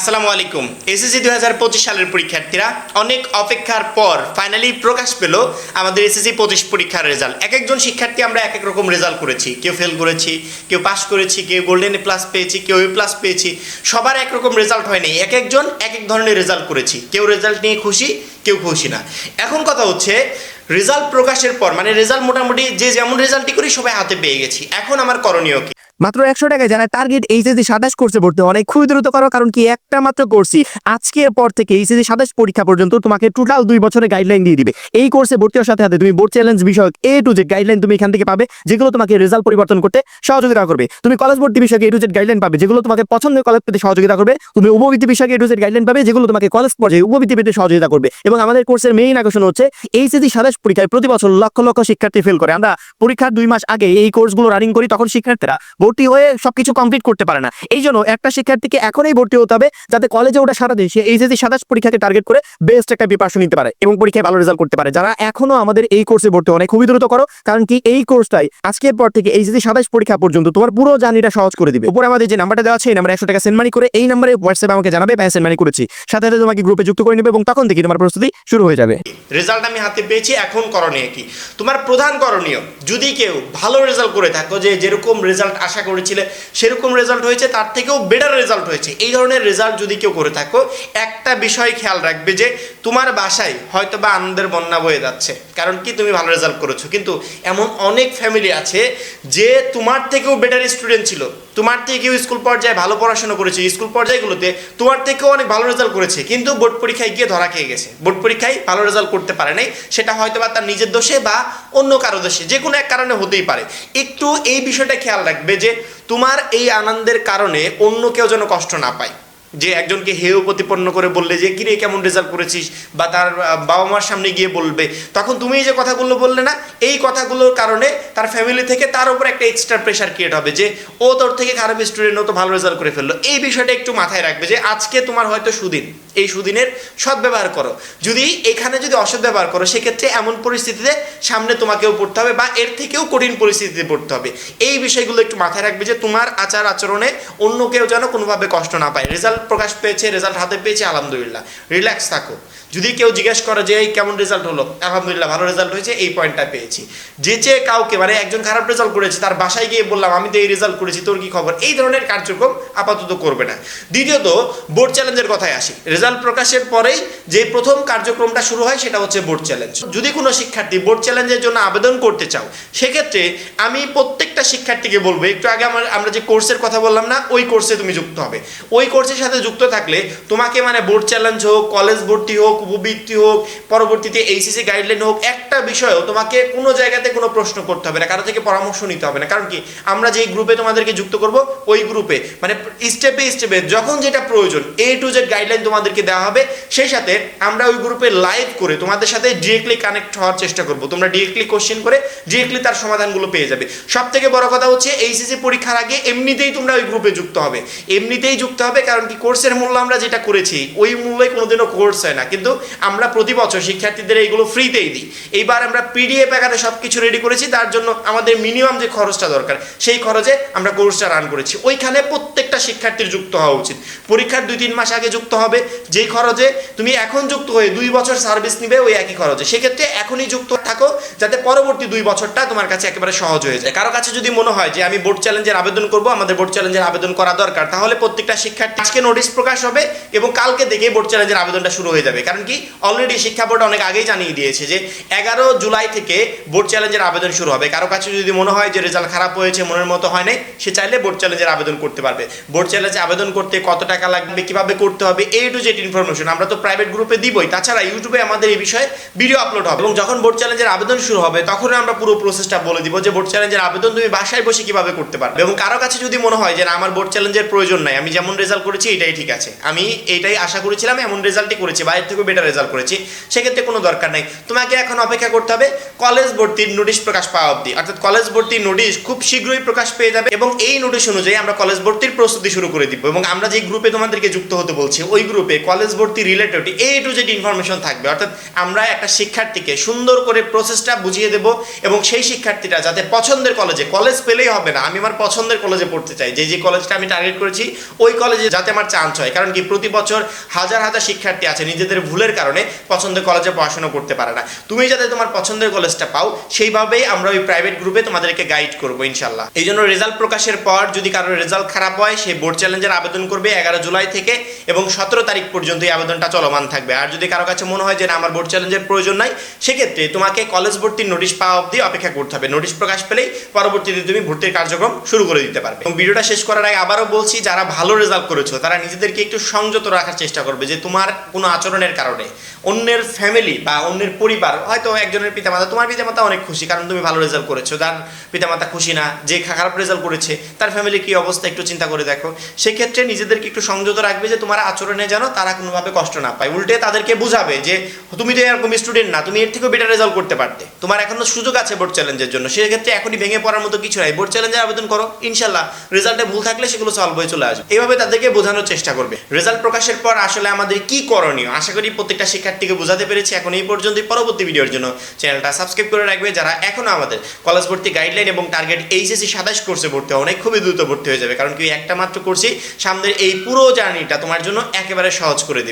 আসসালামু আলাইকুম। এসএসসি দুই হাজার পঁচিশ সালের পরীক্ষার্থীরা অনেক অপেক্ষার পর ফাইনালি প্রকাশ পেল আমাদের এসএসসি পঁচিশ পরীক্ষার রেজাল্ট এক একজন শিক্ষার্থী আমরা এক এক রকম রেজাল্ট করেছি। কেউ ফেল করেছি, কেউ পাস করেছি, কেউ গোল্ডেন প্লাস পেয়েছি, কেউ এ প্লাস পেয়েছি। সবার একরকম রেজাল্ট হয়নি এক একজন এক এক ধরনের রেজাল্ট করেছি। কেউ রেজাল্ট নিয়ে খুশি, কেউ খুশি না। এখন কথা হচ্ছে রেজাল্ট প্রকাশের পর মানে রেজাল্ট মোটামুটি যে যেমন রেজাল্টই করি, সবাই হাতে পেয়ে গেছি। এখন আমার করণীয় কি? মাত্র একশো টাকায় যারা টার্গেট এইচএসি সাতাশ কোর্সে ভর্তি অনেক খুবই দ্রুত করো, কারণ কি একটা মাত্র কোর্সই আজকের পর থেকে এইচএসি সাতাশ পরীক্ষা পর্যন্ত তোমাকে টোটাল দুই বছরের গাইডলাইন দিয়ে দিবে। এই কোর্সে ভর্তি হওয়ার সাথে সাথে তুমি বোর্ড চ্যালেঞ্জ বিষয়ক এ টু জেড গাইডলাইন তুমি এখান থেকে পাবে, যেগুলো তোমাকে রেজাল্ট পরিবর্তন করতে সহযোগিতা করবে। তুমি কলেজ ভর্তি বিষয়কে এ টু জেড গাইডলাইন পাবে, যেগুলো তোমাকে পছন্দের কলেজ পেতে সহযোগিতা করবে। তুমি উপবৃত্তি বিষয়কে এ টু জেড গাইডলাইন পাবে, যেগুলো তোমাকে কলেজ পর্যায়ে উপবৃত্তি পেতে সহযোগিতা করবে। এবং আমাদের কোর্সের মেইন আকর্ষণ হচ্ছে এইচএসি সাতাশ পরীক্ষায় প্রতি বছর লক্ষ লক্ষ শিক্ষার্থী ফেল করে। আমরা পরীক্ষার দুই মাস আগে এই কোর্সগুলো রানিং করি, তখন শিক্ষার্থীরা ভর্তি হয়ে সবকিছু কমপ্লিট করতে পারে না। এই জন্য একটা শিক্ষার্থীকে এখনই ভর্তি হতে হবে যাতে কলেজে ওটা সারা দেয়। সে এইচএসসি সাতাশ পরীক্ষাকে টার্গেট করে বেস্ট একটা প্রিপারেশন নিতে পারে এবং পরীক্ষায় ভালো রেজাল্ট করতে পারে। যারা এখনও আমাদের এই কোর্সে ভর্তি হয়, খুবই দ্রুত করো। কারণ কি এই কোর্সটাই আজকের পর থেকে এইচএসসি সাতাশ পরীক্ষা পর্যন্ত তোমার পুরো জার্নিটা সহজ করে দিবে। উপরে আমাদের যে নাম্বারটা দেওয়া আছে, এই নাম্বারে একশো টাকা সেন্ড করে এই নাম্বারে হোয়াটসঅ্যাপ আমাকে জানাবে ভাই সেন্ড করেছি। সাথে সাথে তোমাকে গ্রুপে যুক্ত করে নেবে এবং তখন থেকে তোমার প্রস্তুতি শুরু হয়ে যাবে। রেজাল্ট আমি হাতে পেয়েছি, এখন করণীয় কি? তোমার প্রধান করণীয়, যদি কেউ ভালো রেজাল্ট করে থাকো, যে যেরকম রেজাল্ট আশা করেছিলে, সেরকম রেজাল্ট হয়েছে, তার থেকেও বেটার রেজাল্ট হয়েছে। এই ধরনের রেজাল্ট যদি কেউ করে থাকো, একটা বিষয় খেয়াল রাখবে যে, তোমার বাসায় হয়তো বা আনন্দের বন্যা বয়ে যাচ্ছে। কারণ কি, তুমি ভালো রেজাল্ট করেছ। কিন্তু এমন অনেক ফ্যামিলি আছে যে, তোমার থেকেও বেটার স্টুডেন্ট ছিল। তোমার থেকেও স্কুল পর্যায়ে ভালো পড়াশোনা করেছে, স্কুল পর্যায়গুলোতে তোমার থেকেও অনেক ভালো রেজাল্ট করেছে, কিন্তু বোর্ড পরীক্ষায় গিয়ে ধরা খেয়ে গেছে। বোর্ড পরীক্ষায় ভালো রেজাল্ট করতে পারে নাই, সেটা হয়তো বা তার নিজের দোষে বা অন্য কারও দোষে, যে কোনো এক কারণে হতেই পারে। একটু এই বিষয়টা খেয়াল রাখবে যে তোমার এই আনন্দের কারণে অন্য কেউ যেন কষ্ট না পায়। যে একজনকে হেয় প্রতিপন্ন করে বললে যে, কিরে, কেমন রেজাল্ট করেছিস? বা তার বাবা মার সামনে গিয়ে বলবে। তখন তুমি এই যে কথাগুলো বললে না, এই কথাগুলোর কারণে তার ফ্যামিলি থেকে তার উপর একটা এক্সট্রা প্রেশার ক্রিয়েট হবে যে, ও তোর থেকে খারাপ স্টুডেন্ট ও তো ভালো রেজাল্ট করে ফেলল। এই বিষয়টা একটু মাথায় রাখবে যে, আজকে তোমার হয়তো সুদিন। এই সুদিনের সদ্ব্যবহার করো। যদি এখানে যদি অসদ্ব্যবহার করো, সেক্ষেত্রে এমন পরিস্থিতিতে সামনে তোমাকেও পড়তে হবে বা এর থেকেও কঠিন পরিস্থিতিতে পড়তে হবে। এই বিষয়গুলো একটু মাথায় রাখবে যে, তোমার আচার আচরণে অন্য কেউ যেন কোনোভাবে কষ্ট না পায়। রেজাল্ট প্রকাশ পেয়েছে রেজাল্ট হাতে পেয়েছে, আলহামদুলিল্লাহ। রিল্যাক্স থাকো। যদি কেউ জিজ্ঞেস করে যে, এই কেমন রেজাল্ট হলো? আলহামদুলিল্লাহ, ভালো রেজাল্ট হয়েছে, এই পয়েন্টটা পেয়েছি। যে যে কাউকে মানে একজন খারাপ রেজাল্ট করেছে, তার বাসায় গিয়ে বললাম, আমি তো এই রেজাল্ট করেছি, তোর কি খবর? এই ধরনের কার্যক্রম আপাতত করবে না। দ্বিতীয়ত বোর্ড চ্যালেঞ্জের কথায় আসি। রেজাল্ট প্রকাশের পরেই যে প্রথম কার্যক্রমটা শুরু হয়, সেটা হচ্ছে বোর্ড চ্যালেঞ্জ যদি কোনো শিক্ষার্থী বোর্ড চ্যালেঞ্জের জন্য আবেদন করতে চাও, সেক্ষেত্রে আমি প্রত্যেকটা শিক্ষার্থীকে বলব, একটু আগে আমার, আমরা যে কোর্সের কথা বললাম না, ওই কোর্সে তুমি যুক্ত হবে। ওই কোর্সের সাথে যুক্ত থাকলে তোমাকে মানে বোর্ড চ্যালেঞ্জ হোক কলেজ ভর্তি হোক, উপবৃত্তি হোক, পরবর্তীতে এইচএসসি গাইডলাইন হোক, একটা বিষয়েও তোমাকে কোনো জায়গাতে কোনো প্রশ্ন করতে হবে না, কারও থেকে পরামর্শ নিতে হবে না। কারণ কি? আমরা যেই গ্রুপে তোমাদেরকে যুক্ত করব, ওই গ্রুপে মানে স্টেপে স্টেপে যখন যেটা প্রয়োজন এ টু জেড গাইডলাইন তোমাদেরকে দেওয়া হবে, সেই সাথে আমরা ওই গ্রুপে লাইভ করে তোমাদের সাথে ডিরেক্টলি কানেক্ট হওয়ার চেষ্টা করব। তোমরা ডিরেক্টলি কোশ্চেন করে ডিরেক্টলি তার সমাধানগুলো পেয়ে যাবে। সব থেকে বড় কথা হচ্ছে এইচএসসি পরীক্ষার আগে এমনিতেই তোমরা ওই গ্রুপে যুক্ত হবে। এমনিতেই যুক্ত হবে, কারণ কি? কোর্সের মূল্য আমরা যেটা করেছি, ওই মূল্যে কোনোদিনও কোর্স হয় না। কিন্তু আমরা প্রতি বছর শিক্ষার্থীদের এইগুলো ফ্রিতেই দিই। এইবার আমরা পিডিএফ আকারে সব কিছু রেডি করেছি, তার জন্য আমাদের মিনিমাম যে খরচটা দরকার, সেই খরচে আমরা কোর্সটা রান করেছি। ওইখানে প্রত্যেকটা শিক্ষার্থীর যুক্ত হওয়া উচিত। পরীক্ষার দুই তিন মাস আগে যুক্ত হবে, যেই খরচে তুমি এখন যুক্ত হয়ে দুই বছর সার্ভিস নিবে, ওই একই খরচে। সেক্ষেত্রে এখনই যুক্ত থাকো, যাতে পরবর্তী দুই বছরটা তোমার কাছে একেবারে সহজ হয়ে যায়। কারও কাছে যদি মনে হয় যে আমি বোর্ড চ্যালেঞ্জের আবেদন করব, আমাদের বোর্ড চ্যালেঞ্জের আবেদন করা দরকার, তাহলে প্রত্যেকটা শিক্ষার্থী আজকে নোটিশ প্রকাশ হবে এবং কালকে থেকে বোর্ড চ্যালেঞ্জের আবেদনটা শুরু হয়ে যাবে। কারণ কি? অলরেডি শিক্ষা বোর্ড অনেক আগেই জানিয়ে দিয়েছে যে এগারো জুলাই থেকে বোর্ড চ্যালেঞ্জের আবেদন শুরু হবে। কারও কাছে যদি মনে হয় যে রেজাল্ট খারাপ হয়েছে, মনের মতো হয় নাই, সে চাইলে বোর্ড চ্যালেঞ্জের আবেদন করতে পারবে। বোর্ড চ্যালেঞ্জে আবেদন করতে কত টাকা লাগবে, কীভাবে করতে হবে এই টু জেড ইনফরমেশন আমরা তো প্রাইভেট গ্রুপে দিবই। তাছাড়া ইউটিউবে আমাদের এই বিষয়ে ভিডিও আপলোড হবে। এবং যখন বোর্ড চ্যালেঞ্জের আবেদন শুরু হবে তখন আমরা পুরো প্রসেসটা বলে দিব যে বোর্ড চ্যালেঞ্জের আবেদন তুমি বাসায় বসে কীভাবে করতে পারবে। এবং কারও কাছে যদি মনে হয় যে আমার বোর্ড চ্যালেঞ্জের প্রয়োজন নাই, আমি যেমন রেজাল্ট করেছি এটাই ঠিক আছে। আমি এটাই আশা করেছিলাম, এমন রেজাল্টই করেছি বাইরের থেকেও বেটার রেজাল্ট করেছি। সেক্ষেত্রে কোনো দরকার নাই। তোমাকে এখন অপেক্ষা করতে হবে কলেজ ভর্তির নোটিশ প্রকাশ পাওয়া অবধি। অর্থাৎ কলেজ ভর্তির নোটিশ খুব শীঘ্রই প্রকাশ পেয়ে যাবে এবং এই নোটিশ অনুযায়ী আমরা কলেজ ভর্তির প্রস্তুতি শুরু করে দিব এবং আমরা যে গ্রুপে তোমাদেরকে যুক্ত হতে বলছি, ওই গ্রুপে কলেজ ভর্তি related A to Z information থাকবে। অর্থাৎ আমরা একটা শিক্ষার্থীকে সুন্দর করে প্রসেসটা বুঝিয়ে দেব এবং সেই শিক্ষার্থীরা যাতে পছন্দের কলেজে, কলেজ পেলেই হবে না, আমি আমার পছন্দের কলেজে পড়তে চাই। যে যে কলেজটা আমি টার্গেট করেছি, ওই কলেজে যাতে আমার চান্স হয়। কারণ কি, প্রতি বছর হাজার হাজার শিক্ষার্থী আছে নিজেদের ভুলের কারণে পছন্দের কলেজে পড়াশোনা করতে পারে না। তুমি যাতে তোমার পছন্দের কলেজটা পাও, সেইভাবেই আমরা ওই প্রাইভেট গ্রুপে তোমাদেরকে গাইড করব, ইনশাল্লাহ। এই জন্য রেজাল্ট প্রকাশের পর যদি কারোর রেজাল্ট খারাপ হয়, সে বোর্ড চ্যালেঞ্জের আবেদন করবে এগারো জুলাই থেকে এবং সতেরো তারিখ পর্যন্ত এই আবেদনটা চলমান থাকবে। আর যদি কারও কাছে মনে হয় যে আমার বোর্ড চ্যালেঞ্জের প্রয়োজন নাই, সেক্ষেত্রে তোমাকে কলেজ ভর্তির নোটিশ পাওয়া অবধি অপেক্ষা করতে হবে। নোটিশ প্রকাশ পেলেই পরবর্তীতে তুমি ভর্তির কার্যক্রম শুরু করে দিতে পারবে। এবং ভিডিওটা শেষ করার আগে আবারও বলছি, যারা ভালো রেজাল্ট করেছ, তারা নিজেদেরকে একটু সংযত রাখার চেষ্টা করবে যে তোমার কোনো আচরণের কারণে। অন্যের ফ্যামিলি বা অন্যের পরিবার, হয়তো একজনের পিতামাতা তোমার পিতামাতা অনেক খুশি, কারণ তুমি ভালো রেজাল্ট করেছ। তার পিতামাতা খুশি না, যে খারাপ রেজাল্ট করেছে, তার ফ্যামিলি কি অবস্থা একটু চিন্তা করে দেখো। সেক্ষেত্রে নিজেদেরকে একটু সংযত রাখবে যে তোমার আচরণে যেন তারা কোনোভাবে কষ্ট না পায়। উল্টে তাদেরকে বুঝাবে যে, তুমি তো এরকম স্টুডেন্ট না, তুমি এর থেকেও বেটার রেজাল্ট করতে পারতে। তোমার এখনও সুযোগ আছে বোর্ড চ্যালেঞ্জের জন্য। সেক্ষেত্রে এখনই ভেঙে পড়ার মতো কিছু নাই। বোর্ড চ্যালেঞ্জে আবেদন করো, ইনশাল্লাহ। রেজাল্টে ভুল থাকলে সেগুলো সলভ হয়ে চলে আসবে। এইভাবে তাদেরকে বোঝানোর চেষ্টা করবে। রেজাল্ট প্রকাশের পর আসলে আমাদের কি করণীয়? আশা করি প্রত্যেকটা শিক্ষার্থীকে বোঝাতে পেরেছি। এখন এই পর্যন্ত পরবর্তী ভিডিওর জন্য চ্যানেলটা সাবস্ক্রাইব করে রাখবে যারা এখনও আমাদের কলেজ ভর্তি গাইডলাইন এবং টার্গেট এইচএসি সাতাশ কোর্সে ভর্তি অনেক খুবই দ্রুত ভর্তি হয়ে যাবে। কারণ কি, একটা মাত্র কোর্সই সামনের এই পুরো জার্নিটা তোমার জন্য একেবারে সহজ করে দেবে।